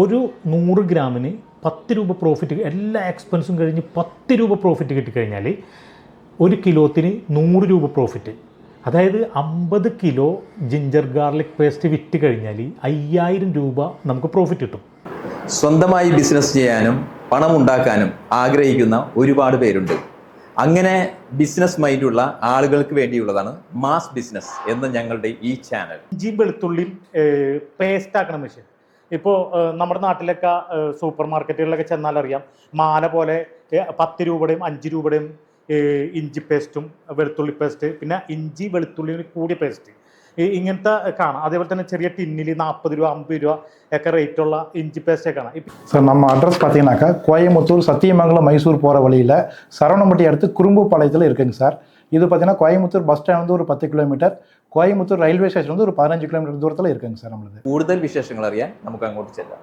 ഒരു നൂറ് ഗ്രാമിന് പത്ത് രൂപ പ്രോഫിറ്റ് എല്ലാ എക്സ്പെൻസും കഴിഞ്ഞ് പത്ത് രൂപ പ്രോഫിറ്റ് കിട്ടിക്കഴിഞ്ഞാൽ ഒരു കിലോത്തിന് നൂറ് രൂപ പ്രോഫിറ്റ് അതായത് അമ്പത് കിലോ ജിഞ്ചർ ഗാർലിക് പേസ്റ്റ് വിറ്റ് കഴിഞ്ഞാൽ അയ്യായിരം രൂപ നമുക്ക് പ്രോഫിറ്റ് കിട്ടും. സ്വന്തമായി ബിസിനസ് ചെയ്യാനും പണം ഉണ്ടാക്കാനും ആഗ്രഹിക്കുന്ന ഒരുപാട് പേരുണ്ട്. അങ്ങനെ ബിസിനസ് മൈൻഡുള്ള ആളുകൾക്ക് വേണ്ടിയുള്ളതാണ് മാസ് ബിസിനസ് എന്ന ഞങ്ങളുടെ ഈ ചാനൽ ഇഞ്ചിയും വെളുത്തുള്ളിയും പേസ്റ്റ് ആക്കണ മെഷീൻ ഇപ്പോൾ നമ്മുടെ നാട്ടിലൊക്കെ സൂപ്പർ മാർക്കറ്റുകളിലൊക്കെ ചെന്നാൽ അറിയാം മാല പോലെ പത്ത് രൂപയുടെയും അഞ്ച് രൂപയുടെയും ഇഞ്ചി പേസ്റ്റും വെളുത്തുള്ളി പേസ്റ്റ് പിന്നെ ഇഞ്ചി വെളുത്തുള്ളി കൂടിയ പേസ്റ്റ് ഇങ്ങനത്തെ കാണാം അതേപോലെ തന്നെ ചെറിയ ടിന്നിൽ നാൽപ്പത് രൂപ അമ്പത് രൂപ ഒക്കെ റേറ്റുള്ള ഇഞ്ചി പേസ്റ്റ് കാണാം ഇപ്പം சார் நம்ம அட்ரஸ் பார்த்தீங்கன்னாக்கா கோயம்புத்தூர் சத்தியமங்கலம் மைசூர் போகிற வழியில் சரவணம்பட்டி அடுத்து குறும்புப்பாளையத்தில் இருக்குங்க சார் இது பார்த்தீங்கன்னா கோயம்புத்தூர் பஸ் ஸ்டாண்ட் வந்து ஒரு பத்து கிலோமீட்டர் கோயம்புத்தூர் ரயில்வே ஸ்டேஷன் வந்து ஒரு பதினஞ்சு கிலோமீட்டர் தூரத்தில் இருக்குங்க சார் நம்மளுக்கு കൂടുതൽ വിശേഷങ്ങൾ അറിയാൻ നമുക്ക് അങ്ങോട്ട് ചെല്ലാം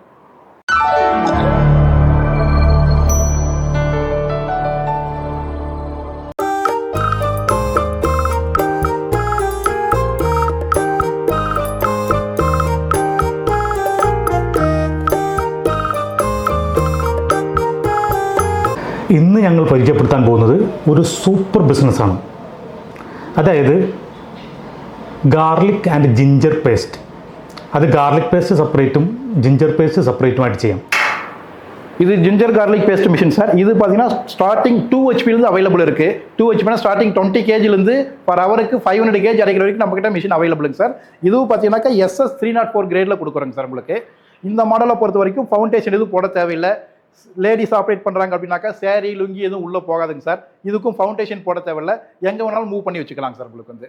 ഇന്ന് ഞങ്ങൾ പരിചയപ്പെടുത്താൻ പോകുന്നത് ഒരു സൂപ്പർ ബിസിനസ്സാണ് അതായത് ഗാർലിക് ആൻഡ് ജിഞ്ചർ പേസ്റ്റ് അത് ഗാർലിക് പേസ്റ്റ് സെപ്പറേറ്റും ജിഞ്ചർ പേസ്റ്റ് സെപ്പറേറ്റുമായിട്ട് ചെയ്യാം இது ginger garlic paste machine sir இது பார்த்தீங்கன்னா ஸ்டார்டிங் டூ ஹெச்பிலேருந்து அவைலபிள் இருக்கு டூ ஹெச்பினா ஸ்டார்டிங் டுவெண்ட்டி கேஜிலேருந்து பர் ஹவருக்கு ஃபைவ் ஹண்ட்ரட் கேஜ் அரைக்கிற வரைக்கும் நம்மக்கிட்ட மிஷின் அவைலபிளுங்க சார் இதுவும் பார்த்தீங்கன்னாக்கா எஸ்எஸ் த்ரீ நாட் ஃபோர் கிரேடில் கொடுக்குறோங்க சார் உங்களுக்கு இந்த மாடலை பொறுத்த வரைக்கும் ஃபவுண்டேஷன் எதுவும் போட தேவையில்லை லேடிஸ் ஆப்ரேட் பண்ணுறாங்க அப்படின்னாக்கா சேரீ லுங்கி எதுவும் உள்ளே போகாதுங்க சார் இதுக்கும் ஃபவுண்டேஷன் போட தேவையில்லை எங்கே வேணாலும் மூவ் பண்ணி வச்சுக்கலாங்க சார் உங்களுக்கு வந்து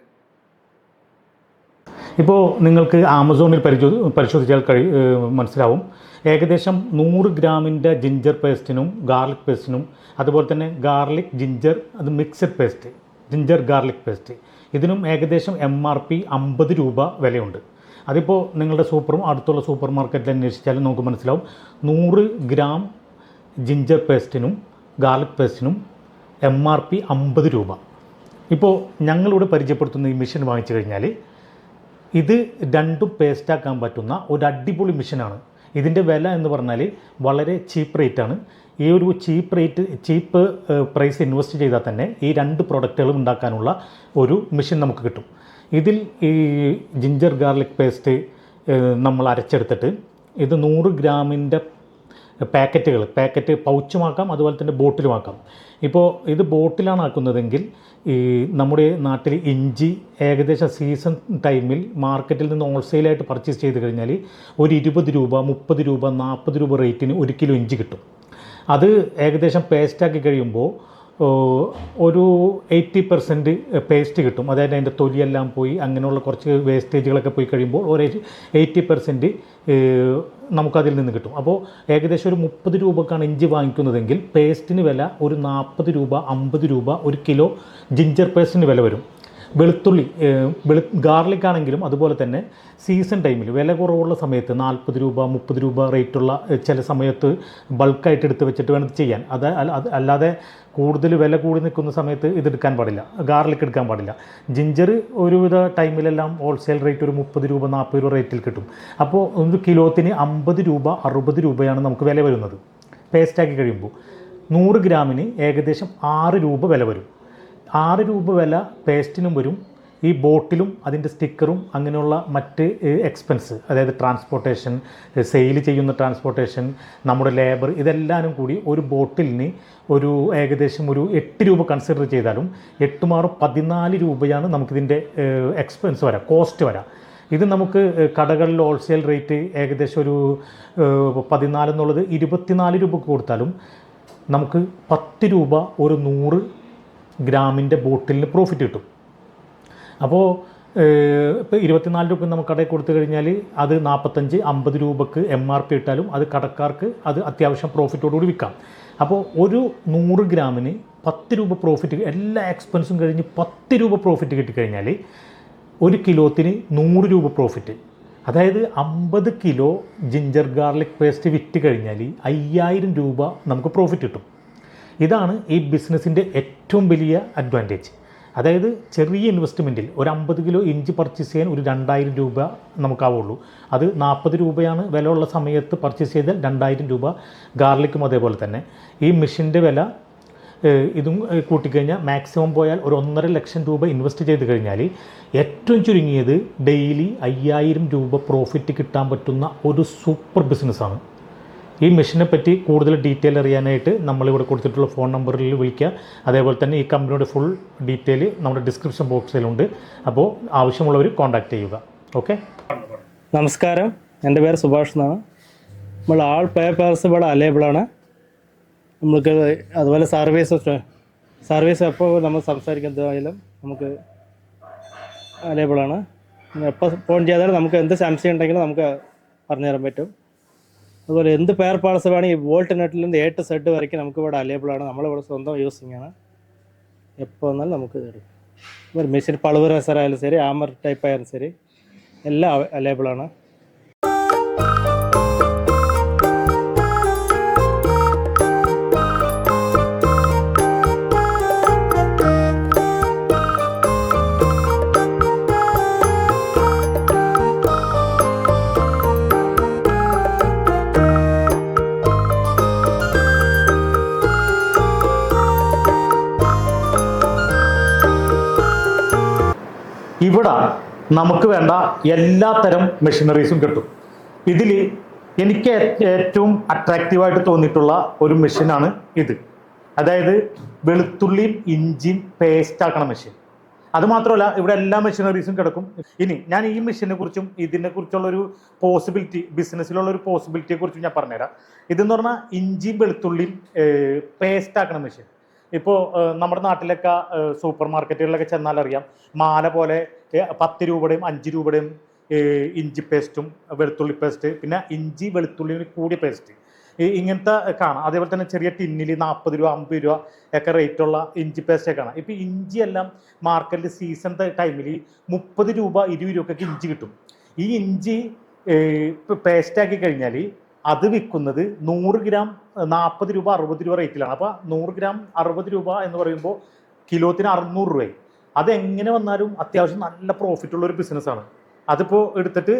ഇപ്പോൾ നിങ്ങൾക്ക് ആമസോണിൽ പരിശോധി പരിശോധിച്ചാൽ കഴി ഏഹ് മനസ്സിലാവും ഏകദേശം നൂറ് ഗ്രാമിൻ്റെ ജിഞ്ചർ പേസ്റ്റിനും ഗാർലിക് പേസ്റ്റിനും അതുപോലെ തന്നെ ഗാർലിക് ജിഞ്ചർ അത് mixed paste ginger garlic paste ഇതിനും ഏകദേശം എം ആർ പി അമ്പത് രൂപ വിലയുണ്ട് അതിപ്പോൾ നിങ്ങളുടെ സൂപ്പറും അടുത്തുള്ള സൂപ്പർ മാർക്കറ്റിൽ അന്വേഷിച്ചാലും നമുക്ക് മനസ്സിലാവും നൂറ് ഗ്രാം ജിഞ്ചർ പേസ്റ്റിനും ഗാർലിക് പേസ്റ്റിനും എം ആർ പി അമ്പത് രൂപ. ഇപ്പോൾ ഞങ്ങളിവിടെ പരിചയപ്പെടുത്തുന്ന ഈ മെഷീൻ വാങ്ങിച്ചു കഴിഞ്ഞാൽ ഇത് രണ്ടും പേസ്റ്റാക്കാൻ പറ്റുന്ന ഒരു അടിപൊളി മെഷീനാണ് ഇതിന്റെ വില എന്ന് പറഞ്ഞാൽ വളരെ ചീപ്പ് റേറ്റാണ് ഈ ഒരു cheap rate cheap price invest ചെയ്താൽ തന്നെ ഈ രണ്ട് പ്രൊഡക്റ്റുകളും ഉണ്ടാക്കാനുള്ള ഒരു മെഷീൻ നമുക്ക് കിട്ടും. ഇതിൽ ഈ ജിഞ്ചർ ഗാർലിക് പേസ്റ്റ് നമ്മൾ അരച്ചെടുത്തിട്ട് ഇത് നൂറ് ഗ്രാമിന്റെ പാക്കറ്റുകൾ പാക്കറ്റ് പൗച്ചുമാക്കാം അതുപോലെ തന്നെ ബോട്ടിലുമാക്കാം. ഇപ്പോൾ ഇത് ബോട്ടിലാണ് ആക്കുന്നതെങ്കിൽ ഈ നമ്മുടെ നാട്ടിൽ ഇഞ്ചി ഏകദേശം സീസൺ ടൈമിൽ മാർക്കറ്റിൽ നിന്ന് ഹോൾസെയിലായിട്ട് പർച്ചേസ് ചെയ്ത് കഴിഞ്ഞാൽ ഒരു ഇരുപത് രൂപ മുപ്പത് രൂപ നാൽപ്പത് രൂപ റേറ്റിന് ഒരു കിലോ ഇഞ്ചി കിട്ടും. അത് ഏകദേശം പേസ്റ്റാക്കി കഴിയുമ്പോൾ ഒരു എയ്റ്റി പെർസെന്റ് പേസ്റ്റ് കിട്ടും. അതായത് അതിന്റെ തൊലിയെല്ലാം പോയി അങ്ങനെയുള്ള കുറച്ച് വേസ്റ്റേജുകളൊക്കെ പോയി കഴിയുമ്പോൾ ഒരു എയ്റ്റി പെർസെന്റ് നമുക്കതിൽ നിന്ന് കിട്ടും. അപ്പോൾ ഏകദേശം ഒരു മുപ്പത് രൂപക്കാണ് ഇഞ്ചി വാങ്ങിക്കുന്നതെങ്കിൽ പേസ്റ്റിന് വില ഒരു നാൽപ്പത് രൂപ അമ്പത് രൂപ ഒരു കിലോ ജിഞ്ചർ പേസ്റ്റിന് വില വരും. വെളുത്തുള്ളി വെളു ഗാർലിക് ആണെങ്കിലും അതുപോലെ തന്നെ സീസൺ ടൈമിൽ വില കുറവുള്ള സമയത്ത് നാൽപ്പത് രൂപ മുപ്പത് രൂപ റേറ്റുള്ള ചില സമയത്ത് ബൾക്കായിട്ട് എടുത്ത് വെച്ചിട്ട് വേണം ചെയ്യാൻ. അത് അല്ലാതെ കൂടുതൽ വില കൂടി നിൽക്കുന്ന സമയത്ത് ഇതെടുക്കാൻ പാടില്ല. ഗാർലിക് എടുക്കാൻ പാടില്ല. ജിഞ്ചർ ഒരുവിധ ടൈമിലെല്ലാം ഹോൾസെയിൽ റേറ്റ് ഒരു മുപ്പത് രൂപ നാൽപ്പത് രൂപ റേറ്റിൽ കിട്ടും. അപ്പോൾ ഒരു കിലോത്തിന് അമ്പത് രൂപ അറുപത് രൂപയാണ് നമുക്ക് വില വരുന്നത്. പേസ്റ്റാക്കി കഴിയുമ്പോൾ നൂറ് ഗ്രാമിന് ഏകദേശം ആറ് രൂപ വില വരും. ആറ് രൂപ വില പേസ്റ്റിനും വരും. ഈ ബോട്ടിലും അതിന്റെ സ്റ്റിക്കറും അങ്ങനെയുള്ള മറ്റ് എക്സ്പെൻസ് അതായത് ട്രാൻസ്പോർട്ടേഷൻ സെയിൽ ചെയ്യുന്ന ട്രാൻസ്പോർട്ടേഷൻ നമ്മുടെ ലേബർ ഇതെല്ലാനും കൂടി ഒരു ബോട്ടിലിന് ഒരു ഏകദേശം ഒരു എട്ട് രൂപ കൺസിഡർ ചെയ്താലും എട്ട് മാറും പതിനാല് രൂപയാണ് നമുക്കിതിന്റെ എക്സ്പെൻസ് വരാം കോസ്റ്റ് വരാം. ഇത് നമുക്ക് കടകളിൽ ഹോൾസെയിൽ റേറ്റ് ഏകദേശം ഒരു ഏഹ്, പതിനാല് എന്നുള്ളത് ഇരുപത്തിനാല് രൂപ കൊടുത്താലും നമുക്ക് പത്ത് രൂപ ഒരു നൂറ് ഗ്രാമിന്റെ ബോട്ടിലിന് പ്രോഫിറ്റ് കിട്ടും. അപ്പോൾ ഇപ്പോൾ ഇരുപത്തിനാല് രൂപ നമുക്ക് കടയിൽ കൊടുത്തു കഴിഞ്ഞാൽ അത് നാൽപ്പത്തഞ്ച് അമ്പത് രൂപക്ക് എം ആർ പി ഇട്ടാലും അത് കടക്കാർക്ക് അത് അത്യാവശ്യം പ്രോഫിറ്റോടുകൂടി വിൽക്കാം. അപ്പോൾ ഒരു നൂറ് ഗ്രാമിന് പത്ത് രൂപ പ്രോഫിറ്റ് എല്ലാ എക്സ്പെൻസും കഴിഞ്ഞ് പത്ത് രൂപ പ്രോഫിറ്റ് കിട്ടിക്കഴിഞ്ഞാൽ ഒരു കിലോത്തിന് നൂറ് രൂപ പ്രോഫിറ്റ് അതായത് അമ്പത് കിലോ ജിഞ്ചർ ഗാർലിക് പേസ്റ്റ് വിറ്റ് കഴിഞ്ഞാൽ അയ്യായിരം രൂപ നമുക്ക് പ്രോഫിറ്റ് കിട്ടും. ഇതാണ് ഈ ബിസിനസ്സിന്റെ ഏറ്റവും വലിയ അഡ്വാന്റേജ് അതായത് ചെറിയ ഇൻവെസ്റ്റ്മെന്റിൽ ഒരു അമ്പത് കിലോ ഇഞ്ചി പർച്ചേസ് ചെയ്യാൻ ഒരു രണ്ടായിരം രൂപ നമുക്കാവുള്ളൂ. അത് നാൽപ്പത് രൂപയാണ് വില ഉള്ള സമയത്ത് പർച്ചേസ് ചെയ്താൽ രണ്ടായിരം രൂപ ഗാർലിക്കും അതേപോലെ തന്നെ. ഈ മെഷീന്റെ വില ഇതും കൂട്ടിക്കഴിഞ്ഞാൽ മാക്സിമം പോയാൽ ഒരു ഒന്നര ലക്ഷം രൂപ ഇൻവെസ്റ്റ് ചെയ്ത് കഴിഞ്ഞാൽ ഏറ്റവും ചുരുങ്ങിയത് ഡെയിലി അയ്യായിരം രൂപ പ്രോഫിറ്റ് കിട്ടാൻ പറ്റുന്ന ഒരു സൂപ്പർ ബിസിനസ്സാണ് ഈ മെഷീനെ പറ്റി കൂടുതൽ ഡീറ്റെയിൽ അറിയാനായിട്ട് നമ്മളിവിടെ കൊടുത്തിട്ടുള്ള ഫോൺ നമ്പറിൽ വിളിക്കുക. അതേപോലെ തന്നെ ഈ കമ്പനിയുടെ ഫുൾ ഡീറ്റെയിൽ നമ്മുടെ ഡിസ്ക്രിപ്ഷൻ ബോക്സിലുണ്ട്. അപ്പോൾ ആവശ്യമുള്ളവർ കോൺടാക്റ്റ് ചെയ്യുക. ഓക്കെ? നമസ്കാരം. എന്റെ പേര് സുഭാഷ് എന്നാണ്. നമ്മൾ ആൾ പേപ്പേഴ്സ് ഇവിടെ അലേബിളാണ് നമുക്ക് അതുപോലെ സർവീസ് സർവീസ് എപ്പോൾ നമ്മൾ സംസാരിക്കുന്നതായാലും നമുക്ക് അലേബിളാണ് എപ്പോൾ ഫോൺ ചെയ്താലും നമുക്ക് എന്ത് സംശയം ഉണ്ടെങ്കിലും നമുക്ക് പറഞ്ഞു തരാൻ പറ്റും. അതുപോലെ എന്ത് പെയർ പാർട്സ് വേണമെങ്കിൽ വോൾട്ട് നെറ്റിൽ നിന്ന് എ ടു സെഡ് വരയ്ക്കും നമുക്ക് ഇവിടെ അവൈലബിൾ ആണ്. നമ്മളിവിടെ സ്വന്തം യൂസിങ് ആണ്. എപ്പോൾ വന്നാലും നമുക്ക് തരും ഒരു മെഷീൻ പളുവറസർ ആയാലും ശരി ആമർ ടൈപ്പ് ആയാലും ശരി എല്ലാം അവൈലബിൾ ഇവിടെ നമുക്ക് വേണ്ട എല്ലാ തരം മെഷീനറീസും കിട്ടും. ഇതിൽ എനിക്ക് ഏറ്റവും അട്രാക്റ്റീവായിട്ട് തോന്നിയിട്ടുള്ള ഒരു മെഷീനാണ് ഇത്. അതായത് വെളുത്തുള്ളിയും ഇഞ്ചിയും പേസ്റ്റ് ആക്കണ മെഷീൻ അത് മാത്രമല്ല ഇവിടെ എല്ലാ മെഷീനറീസും കിടക്കും. ഇനി ഞാൻ ഈ മെഷീനെ കുറിച്ചും ഇതിനെ കുറിച്ചുള്ള ഒരു പോസിബിലിറ്റി ബിസിനസ്സിലുള്ള ഒരു പോസിബിലിറ്റിയെ കുറിച്ചും ഞാൻ പറഞ്ഞുതരാം. ഇതെന്ന് പറഞ്ഞാൽ ഇഞ്ചിയും വെളുത്തുള്ളിയും പേസ്റ്റ് ആക്കണ മെഷീൻ ഇപ്പോൾ നമ്മുടെ നാട്ടിലൊക്കെ സൂപ്പർ മാർക്കറ്റുകളിലൊക്കെ ചെന്നാൽ അറിയാം മാല പോലെ പത്ത് രൂപയുടെയും അഞ്ച് രൂപയുടെയും ഇഞ്ചി പേസ്റ്റും വെളുത്തുള്ളി പേസ്റ്റ് പിന്നെ ഇഞ്ചി വെളുത്തുള്ളി കൂടിയ പേസ്റ്റ്. ഇങ്ങനത്തെ കാണാം. അതേപോലെ തന്നെ ചെറിയ ടിന്നിൽ നാൽപ്പത് രൂപ അമ്പത് രൂപ ഒക്കെ റേറ്റുള്ള ഇഞ്ചി പേസ്റ്റ് കാണാം. ഇപ്പോൾ ഇഞ്ചി എല്ലാം മാർക്കറ്റിൽ സീസൺ ടൈമിൽ മുപ്പത് രൂപ ഇരുപത് രൂപക്കൊക്കെ ഇഞ്ചി കിട്ടും. ഈ ഇഞ്ചി പേസ്റ്റാക്കി കഴിഞ്ഞാൽ അത് വിൽക്കുന്നത് നൂറ് ഗ്രാം നാൽപ്പത് രൂപ അറുപത് രൂപ റേറ്റിലാണ്. അപ്പോൾ നൂറ് ഗ്രാം അറുപത് രൂപ എന്ന് പറയുമ്പോൾ കിലോത്തിന് അറുന്നൂറ് രൂപയായി. അതെങ്ങനെ വന്നാലും അത്യാവശ്യം നല്ല പ്രോഫിറ്റ് ഉള്ള ഒരു ബിസിനസ്സാണ് അതിപ്പോൾ എടുത്തിട്ട്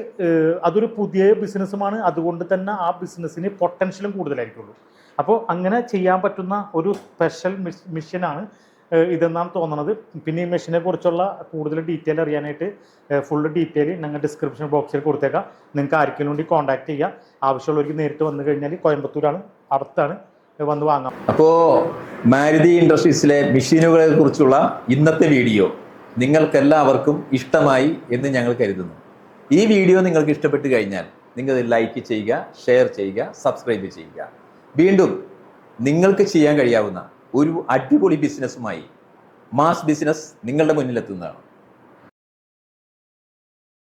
അതൊരു പുതിയ ബിസിനസ്സുമാണ് അതുകൊണ്ട് തന്നെ ആ ബിസിനസ്സിന് പൊട്ടൻഷ്യലും കൂടുതലായിരിക്കുള്ളൂ. അപ്പോൾ അങ്ങനെ ചെയ്യാൻ പറ്റുന്ന ഒരു സ്പെഷ്യൽ മിഷനാണ് ഇതെന്നാണ് തോന്നുന്നത് പിന്നെ ഈ മെഷീനെ കുറിച്ചുള്ള കൂടുതൽ ഡീറ്റെയിൽ അറിയാനായിട്ട് ഫുൾ ഡീറ്റെയിൽ ഞങ്ങൾ ഡിസ്ക്രിപ്ഷൻ ബോക്സിൽ കൊടുത്തേക്കാം. നിങ്ങൾക്ക് ആർക്കെങ്കിലും വേണ്ടി കോൺടാക്ട് ചെയ്യുക ആവശ്യമുള്ളവർക്ക് നേരിട്ട് വന്നു കഴിഞ്ഞാൽ കോയമ്പത്തൂരാണ് അടുത്താണ് വന്ന് വാങ്ങാം. അപ്പോൾ മാരുതി ഇൻഡസ്ട്രീസിലെ മെഷീനുകളെ കുറിച്ചുള്ള ഇന്നത്തെ വീഡിയോ നിങ്ങൾക്കെല്ലാവർക്കും ഇഷ്ടമായി എന്ന് ഞങ്ങൾ കരുതുന്നു. ഈ വീഡിയോ നിങ്ങൾക്ക് ഇഷ്ടപ്പെട്ട് കഴിഞ്ഞാൽ നിങ്ങൾ ലൈക്ക് ചെയ്യുക ഷെയർ ചെയ്യുക സബ്സ്ക്രൈബ് ചെയ്യുക. വീണ്ടും നിങ്ങൾക്ക് ചെയ്യാൻ കഴിയാവുന്ന ഒരു അടിപൊളി ബിസിനസ്സുമായി മാസ് ബിസിനസ് നിങ്ങളുടെ മുന്നിലെത്തുന്നതാണ്.